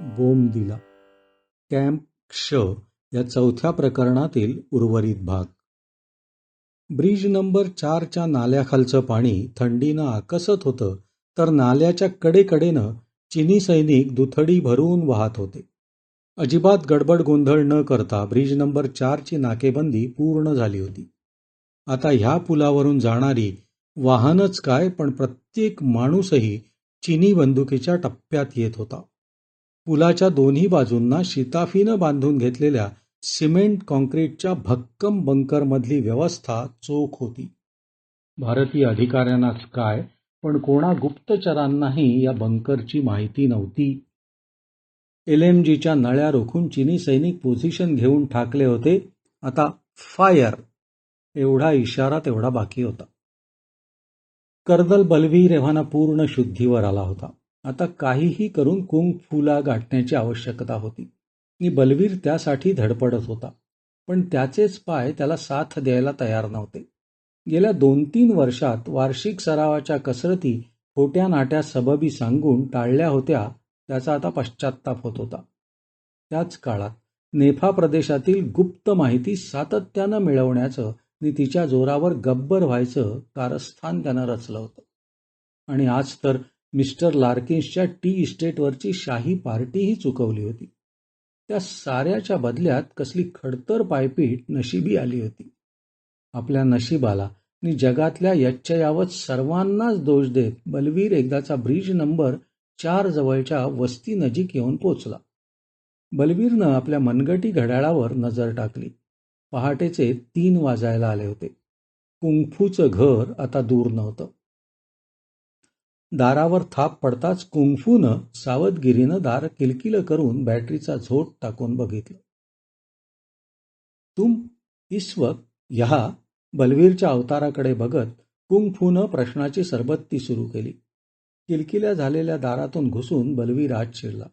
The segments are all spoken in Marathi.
बोंब दिला. कॅम्प क्ष या चौथ्या प्रकरणातील उर्वरित भाग. ब्रिज नंबर चारच्या नाल्याखालचं पाणी थंडीनं आकसत होतं तर नाल्याच्या कडेकडेनं चिनी सैनिक दुथडी भरून वाहत होते. अजिबात गडबड गोंधळ न करता ब्रिज नंबर चारची नाकेबंदी पूर्ण झाली होती. आता ह्या पुलावरून जाणारी वाहनच काय पण प्रत्येक माणूसही चिनी बंदुकीच्या टप्प्यात येत होता. पुलाच्या दोन्ही बाजूंना शिताफीनं बांधून घेतलेल्या सिमेंट काँक्रीटच्या भक्कम बंकरमधली व्यवस्था चोख होती. भारतीय अधिकाऱ्यांनाच काय पण कोणा गुप्तचरांनाही या बंकरची माहिती नव्हती. एल एम जीच्या नळ्या रोखून चिनी सैनिक पोझिशन घेऊन ठाकले होते. आता फायर एवढा इशारा तेवढा बाकी होता. कर्दल बलवीर रेव्हाना पूर्ण शुद्धीवर आला होता. आता काहीही करून कुंग फुला गाठण्याची आवश्यकता होती. आणि बलवीर त्यासाठी धडपडत होता. पण त्याचेच पाय त्याला साथ द्यायला तयार नव्हते. गेल्या दोन तीन वर्षात वार्षिक सरावाच्या कसरती खोट्या नाट्या सबबी सांगून टाळल्या होत्या त्याचा आता पश्चाताप होत होता. त्याच काळात नेफा प्रदेशातील गुप्त माहिती सातत्यानं मिळवण्याचं आणि तिच्या जोरावर गब्बर व्हायचं कारस्थान त्यानं रचलं होतं. आणि आज तर मिस्टर लार्किन्सच्या टी इस्टेटवरची शाही पार्टीही चुकवली होती. त्या साऱ्याच्या बदल्यात कसली खडतर पायपीट नशिबी आली होती. आपल्या नशिबाला मी जगातल्या यच्चयावत सर्वांनाच दोष देत बलवीर एकदाचा ब्रिज नंबर चार जवळच्या वस्ती नजीक येऊन पोचला. बलवीरनं आपल्या मनगटी घड्याळावर नजर टाकली. पहाटेचे तीन वाजायला आले होते. कुंगफूचं घर आता दूर नव्हतं. दारावर थाप पडताच कुंगफूनं सावधगिरीनं दार किलकिल करून बॅटरीचा झोट टाकून बघितलं. तुम इस वक्त ह्या बलवीरच्या अवताराकडे बघत कुंगफूनं प्रश्नाची सरबत्ती सुरू केली. किलकिल्या झालेल्या दारातून घुसून बलवीर आत शिरला.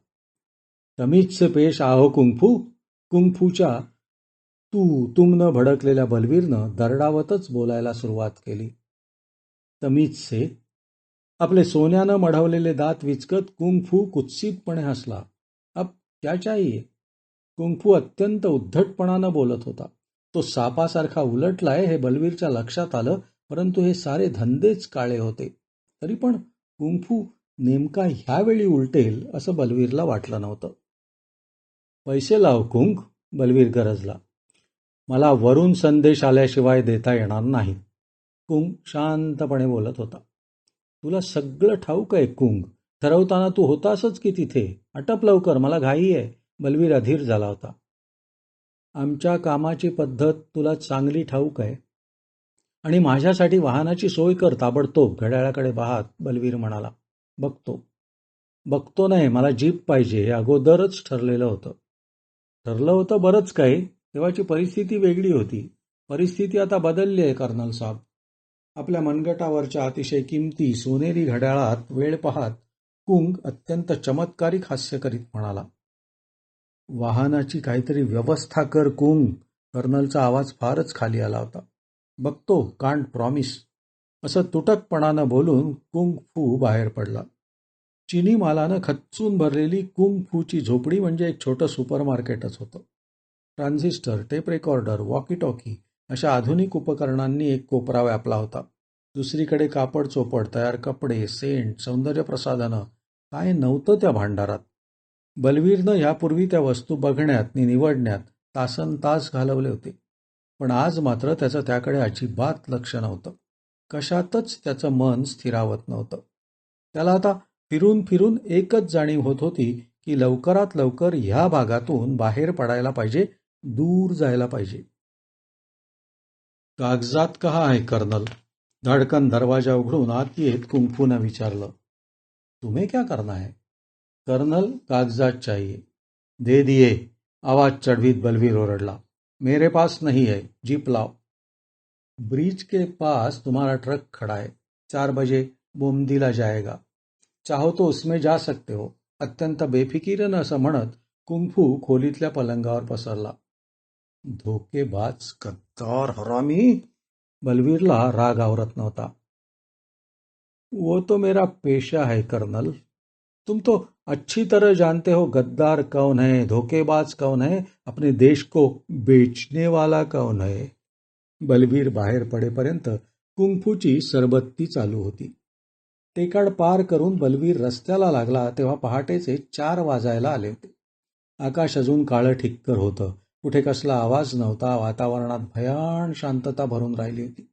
तमीच से पेश आहो कुंगफू कुंगफूच्या तू तुमनं भडकलेल्या बलवीरनं दरडावतच बोलायला सुरुवात केली. तमीज से आपले सोन्यानं मढवलेले दात विचकत कुंगफू कुत्सितपणे हसला. अब क्या चाहिए? कुंगफू अत्यंत उद्धटपणानं बोलत होता. तो सापासारखा उलटलाय हे बलवीरच्या लक्षात आलं परंतु हे सारे धंदेच काळे होते. तरी पण कुंगफू नेमका ह्यावेळी उलटेल असं बलवीरला वाटलं नव्हतं. पैसे लाव कुंग बलवीर गरजला. मला वरून संदेश आल्याशिवाय देता येणार नाही. कुंग शांतपणे बोलत होता. तुला सगळं ठाऊक आहे कुंग. ठरवताना तू होतासच की तिथे. अटप लवकर मला घाई आहे. बलवीर अधीर झाला होता. आमच्या कामाची पद्धत तुला चांगली ठाऊक आहे. आणि माझ्यासाठी वाहनाची सोय कर ताबडतोब. घड्याळाकडे पाहत बलवीर म्हणाला बघतो. बघतो नाही मला जीप पाहिजे. हे अगोदरच ठरलेलं होतं. ठरलं होतं बरंच काही. तेव्हाची परिस्थिती वेगळी होती. परिस्थिती आता बदलली आहे कर्नल साहेब आपल्या मनगटावरच्या अतिशय किमती सोनेरी घड्याळात वेळ पाहत कुंग अत्यंत चमत्कारिक हास्य करीत म्हणाला. वाहनाची काहीतरी व्यवस्था कर कुंग कर्नलचा आवाज फारच खाली आला होता. बघतो कांट प्रॉमिस असं तुटकपणानं बोलून कुंग फू बाहेर पडला. चिनी मालानं खच्चून भरलेली कुंग फूची झोपडी म्हणजे एक छोटं सुपर मार्केटच होतं. Transistor tape recorder walkie talkie अशा आधुनिक उपकरणांनी एक कोपरा व्यापला होता. दुसरीकडे कापड चोपड तयार कपडे सेंट सौंदर्य प्रसाधनं काय नव्हतं त्या भांडारात? बलवीरनं यापूर्वी त्या वस्तू बघण्यात नि निवडण्यात तासन तास घालवले होते. पण आज मात्र त्याचं त्याकडे अजिबात लक्ष नव्हतं. कशातच त्याचं मन स्थिरावत नव्हतं. त्याला आता फिरून फिरून एकच जाणीव होत होती की लवकरात लवकर ह्या भागातून बाहेर पडायला पाहिजे दूर जायला पाहिजे. कागजात कहा आहे, कर्नल? धडकन दरवाज़ा उघडून आत येत कुंफूनं विचारलं, तुम्हें क्या करना है कर्नल, कागजात चाहिए. दे दिए. आवाज़ चढ़वीत बलवीर ओरडला, मेरे पास नहीं है, जीप लाओ. ब्रिज के पास तुम्हारा ट्रक खड़ा है, चार बजे बोमदीला जाएगा। चाहो तो उसमें जा सकते हो, अत्यंत बेफिकीरनं असं म्हणत कुंफू खोलीतल्या पलंगावर पसरला धोकेबाज गद्दार हरामी बलवीरला राग आवरत नव्हता. वो तो मेरा पेशा है कर्नल. तुम तो अच्छी तरह जानते हो गद्दार कौन है धोखेबाज कौन है अपने देश को बेचने वाला कौन है. बलवीर बाहेर पडेपर्यंत कुंगफूची सरबत्ती चालू होती. टेकाड पार करून बलवीर रस्त्याला लागला तेव्हा पहाटेचे चार वाजायला आले होते. आकाश अजून काळं ठिक्कर होतं. कुठे कसला आवाज नव्हता वातावरणात भयान शांतता भरून राहिली होती.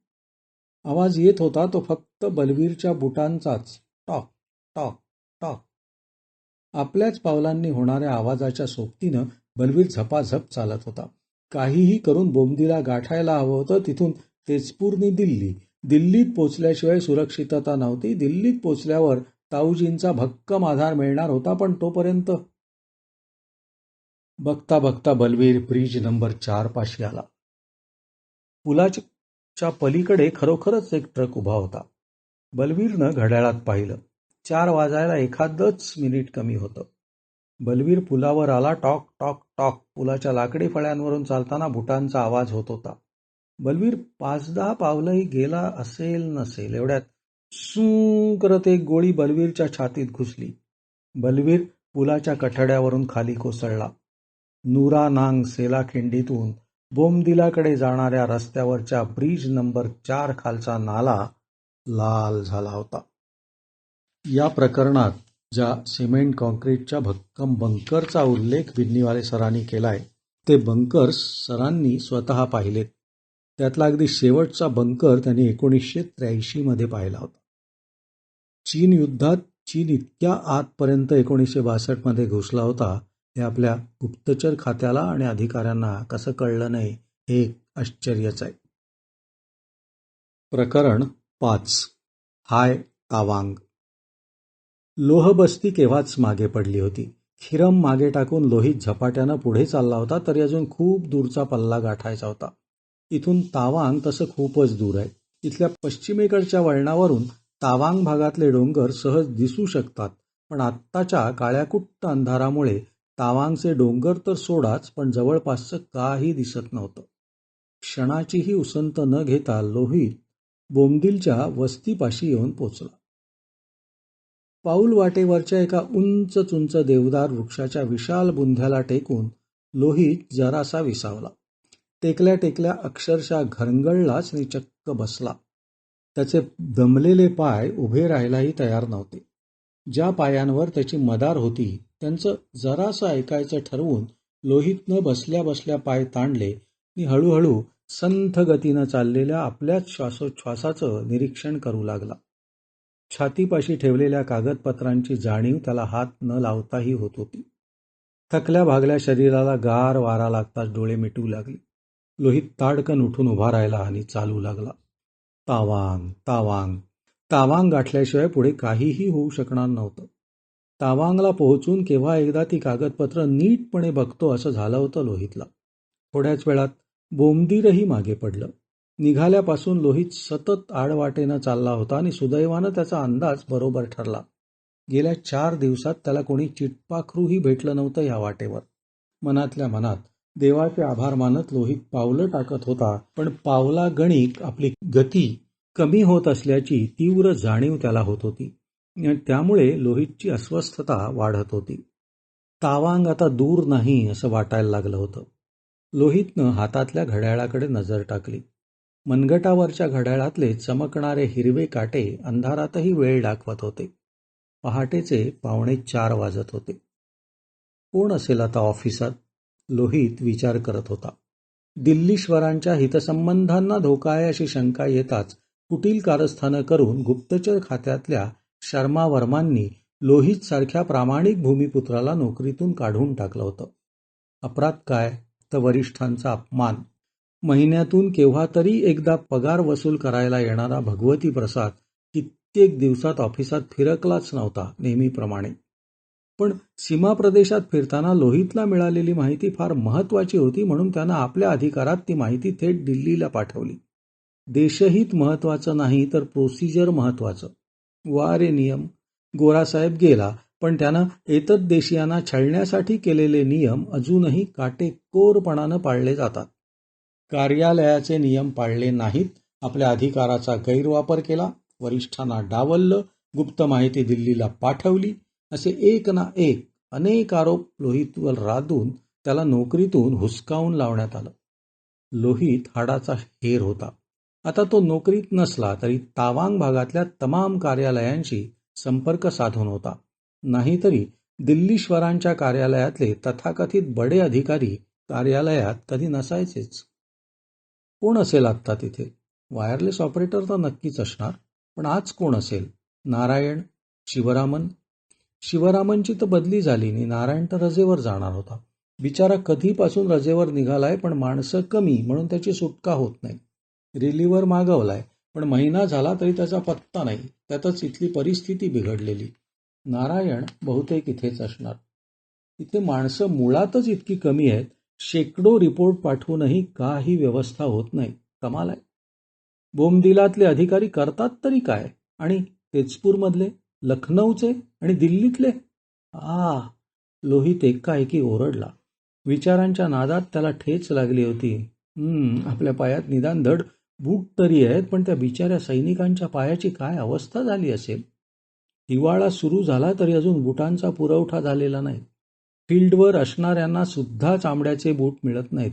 आवाज येत होता तो फक्त बलवीरच्या बुटांचाच. टॉक टॉक टॉक. आपल्याच पावलांनी होणाऱ्या आवाजाच्या सोबतीनं बलवीर झपाझप चालत होता. काहीही करून बोमदीला गाठायला हवं होतं तिथून तेजपूरनी दिल्ली. दिल्लीत पोचल्याशिवाय सुरक्षितता नव्हती. दिल्लीत पोचल्यावर ताऊजींचा भक्कम आधार मिळणार होता पण तोपर्यंत बघता बघता बलवीर ब्रिज नंबर चार पाशी आला. पुलाच्या पलीकडे खरोखरच एक ट्रक उभा होता. बलवीरनं घड्याळात पाहिलं. चार वाजायला एखादच मिनिट कमी होतं. बलवीर पुलावर आला टॉक टॉक टॉक. पुलाच्या लाकडी फळ्यांवरून चालताना बुटांचा आवाज होत होता. बलवीर पाच दहा पावलंही गेला असेल नसेल एवढ्यात सू करत एक गोळी बलवीरच्या छातीत घुसली. बलवीर पुलाच्या कठड्यावरून खाली कोसळला. नुरानांग नांग बोमदिलाकडे जाणाऱ्या रस्त्यावरच्या ब्रिज नंबर चार खालचा नाला लाल झाला होता. या प्रकरणात ज्या सिमेंट कॉन्क्रीटच्या भक्कम बंकरचा उल्लेख बिन्नीवाले सरांनी केलाय ते बंकर्स सरांनी स्वतः पाहिलेत. त्यातला अगदी शेवटचा बंकर त्यांनी एकोणीसशे त्र्याऐंशी मध्ये पाहिला होता. चीन युद्धात चीन इतक्या आतपर्यंत एकोणीसशे बासष्टमध्ये घुसला होता हे आपल्या गुप्तचर खात्याला आणि अधिकाऱ्यांना कसं कळलं नाही हे एक आश्चर्यच आहे. प्रकरण पाच. हाय तावांग लोहबस्ती केव्हाच मागे पडली होती? खिरम मागे टाकून लोहित झपाट्यानं पुढे चालला होता तरी अजून खूप दूरचा पल्ला गाठायचा होता. इथून तावांग तसं खूपच दूर आहे. इथल्या पश्चिमेकडच्या वळणावरून तावांग भागातले डोंगर सहज दिसू शकतात पण आत्ताच्या काळ्याकुट्ट अंधारामुळे तावांगचे डोंगर तर सोडाच पण जवळपासचं काही दिसत नव्हतं. क्षणाचीही उसंत न घेता लोहित बोमदिलच्या वस्तीपाशी येऊन पोचला. पाऊल वाटेवरच्या एका उंच चुंच देवदार वृक्षाच्या विशाल बुंध्याला टेकून लोहित जरासा विसावला. टेकल्या टेकल्या अक्षरशः घरंगळलाच आणि चक्क बसला. त्याचे दमलेले पाय उभे राहायलाही तयार नव्हते. ज्या पायांवर त्याची मदार होती त्यांचं जरासं ऐकायचं ठरवून लोहितनं बसल्या बसल्या पाय ताणले. आणि हळूहळू संथ गतीनं चाललेल्या आपल्याच श्वासोच्छ्वासाचं निरीक्षण करू लागला. छातीपाशी ठेवलेल्या कागदपत्रांची जाणीव त्याला हात न लावताही होत होती. थकल्या भागल्या शरीराला गार वारा लागताच डोळे मिटू लागले. लोहित ताडकन उठून उभा राहिला आणि चालू लागला. तावांग तावांग. तावांग गाठल्याशिवाय पुढे काहीही होऊ शकणार नव्हतं. तावांगला पोहोचून केव्हा एकदा ती कागदपत्र नीटपणे बघतो असं झालं होतं लोहितला. थोड्याच वेळात बोमदीरही मागे पडलं. निघाल्यापासून लोहित सतत आडवाटेनं चालला होता आणि सुदैवानं त्याचा अंदाज बरोबर ठरला. गेल्या चार दिवसात त्याला कोणी चिटपाखरूही भेटलं नव्हतं या वाटेवर. मनातल्या मनात देवाचे आभार मानत लोहित पावलं टाकत होता पण पावला गणिक आपली गती कमी होत असल्याची तीव्र जाणीव त्याला होत होती. त्यामुळे लोहितची अस्वस्थता वाढत होती. तावांग आता दूर नाही असं वाटायला लागलं होतं. लोहितनं हातातल्या घड्याळाकडे नजर टाकली. मनगटावरच्या घड्याळातले चमकणारे हिरवे काटे अंधारातही वेळ दाखवत होते. पहाटेचे पावणे चार वाजत होते. कोण असेल आता ऑफिसात? लोहित विचार करत होता. दिल्लीश्वरांच्या हितसंबंधांना धोका आहे अशी शंका येताच कुटील कारस्थानं करून गुप्तचर खात्यातल्या शर्मा वर्मांनी लोहित सारख्या प्रामाणिक भूमिपुत्राला नोकरीतून काढून टाकलं होतं. अपराध काय? तर वरिष्ठांचा अपमान. महिन्यातून केव्हा तरी एकदा पगार वसूल करायला येणारा भगवती प्रसाद कित्येक दिवसात ऑफिसात फिरकलाच नव्हता नेहमीप्रमाणे. पण सीमा प्रदेशात फिरताना लोहितला मिळालेली माहिती फार महत्वाची होती म्हणून त्यानं आपल्या अधिकारात ती माहिती थेट दिल्लीला पाठवली. देशहित महत्वाचं नाही तर प्रोसिजर वारे नियम. गोरासाहेब गेला पण त्यानं एतद्देशीयांना छळण्यासाठी केलेले नियम अजूनही काटेकोरपणानं पाळले जातात. कार्यालयाचे नियम पाळले नाहीत आपल्या अधिकाराचा गैरवापर केला वरिष्ठांना डावललं गुप्त माहिती दिल्लीला पाठवली असे एक ना एक अनेक आरोप लोहितवर राधून त्याला नोकरीतून हुसकावून लावण्यात आलं. लोहित हाडाचा हेर होता. आता तो नोकरीत नसला तरी तावांग भागातल्या तमाम कार्यालयांशी संपर्क साधून होता. नाहीतरी दिल्लीश्वरांच्या कार्यालयातले तथाकथित बडे अधिकारी कार्यालयात कधी नसायचेच. कोण असेल आत्ता तिथे? वायरलेस ऑपरेटर तर नक्कीच असणार पण आज कोण असेल? नारायण? शिवरामन? शिवरामनची तर बदली झाली आणि नारायण तर रजेवर जाणार होता. बिचारा कधीपासून रजेवर निघालाय पण माणसं कमी म्हणून त्याची सुटका होत नाही. रिलीवर मागवलाय. पण महिना झाला तरी त्याचा पत्ता नाही. त्यातच इथली परिस्थिती बिघडलेली. नारायण बहुतेक इथेच असणार. इथे माणसं मुळातच इतकी कमी आहेत. शेकडो रिपोर्ट पाठवूनही काही व्यवस्था होत नाही. कमाल आहे. बोमदिलातले अधिकारी करतात तरी काय? आणि तेजपूरमधले लखनौचे आणि दिल्लीतले? आ लोहित एकाएकी ओरडला. विचारांच्या नादात त्याला ठेच लागली होती. हम्म आपल्या पायात निदान धड बूट तरी आहेत पण त्या बिचाऱ्या सैनिकांच्या पायाची काय अवस्था झाली असेल? हिवाळा सुरू झाला तरी अजून बुटांचा पुरवठा झालेला नाही फील्डवर असणाऱ्यांना सुद्धा चामड्याचे बूट मिळत नाहीत.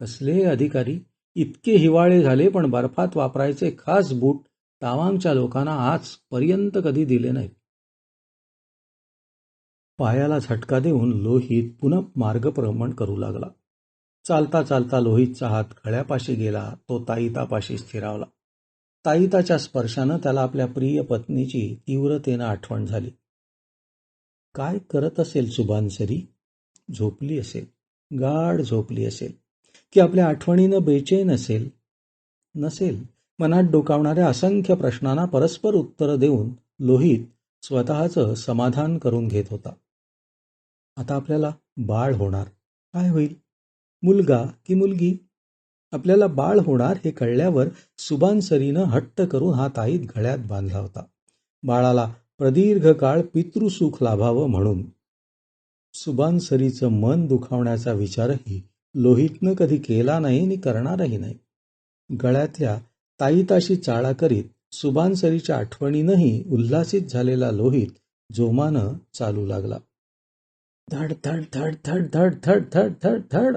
कसले अधिकारी? इतके हिवाळे झाले पण बर्फात वापरायचे खास बूट तावांगच्या लोकांना आजपर्यंत कधी दिले नाहीत. पायाला झटका देऊन लोहित पुन्हा मार्गप्रमण करू लागला. चालता चालता लोहितचा हात खळ्यापाशी गेला तो ताईतापाशी स्थिरावला. ताईताच्या स्पर्शानं त्याला आपल्या प्रिय पत्नीची तीव्रतेनं आठवण झाली. काय करत असेल सुभानसरी? झोपली असेल. गाढ झोपली असेल. की आपल्या आठवणीनं बेचैन असेल? नसेल. मनात डोकावणाऱ्या असंख्य प्रश्नांना परस्पर उत्तरं देऊन लोहित स्वतःचं समाधान करून घेत होता. आता आपल्याला बाळ होणार. काय होईल? मुलगा की मुलगी. आपल्याला बाळ होणार हे कळल्यावर सुबानसरीनं हट्ट करून हा ताईत गळ्यात बांधला होता. बाळाला प्रदीर्घ काळ पितृसुख लाभावं म्हणून. सुबानसरीचं मन दुखावण्याचा विचारही लोहितनं कधी केला नाही आणि करणारही नाही. गळ्यातल्या ताईताशी चाळा करीत सुबानसरीच्या आठवणीनंही उल्हासित झालेला लोहित जोमानं चालू लागला. धड धड धड धड धड धड धड धड धड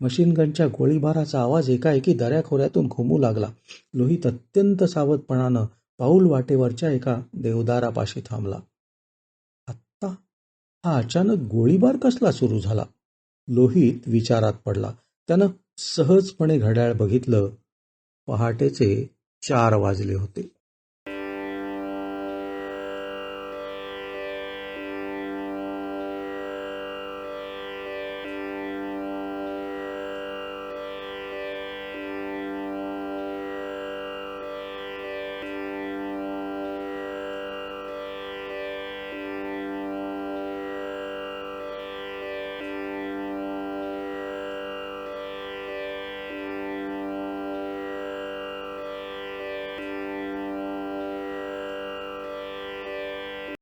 मशीन गनच्या गोळीबाराचा आवाज एकाएकी दऱ्याखोऱ्यातून घुमू लागला. लोहित अत्यंत सावधपणानं पाऊल वाटेवरच्या एका देवदारापाशी थांबला. आत्ता हा अचानक गोळीबार कसला सुरू झाला? लोहित विचारात पडला. त्यानं सहजपणे घड्याळ बघितलं. पहाटेचे चार वाजले होते.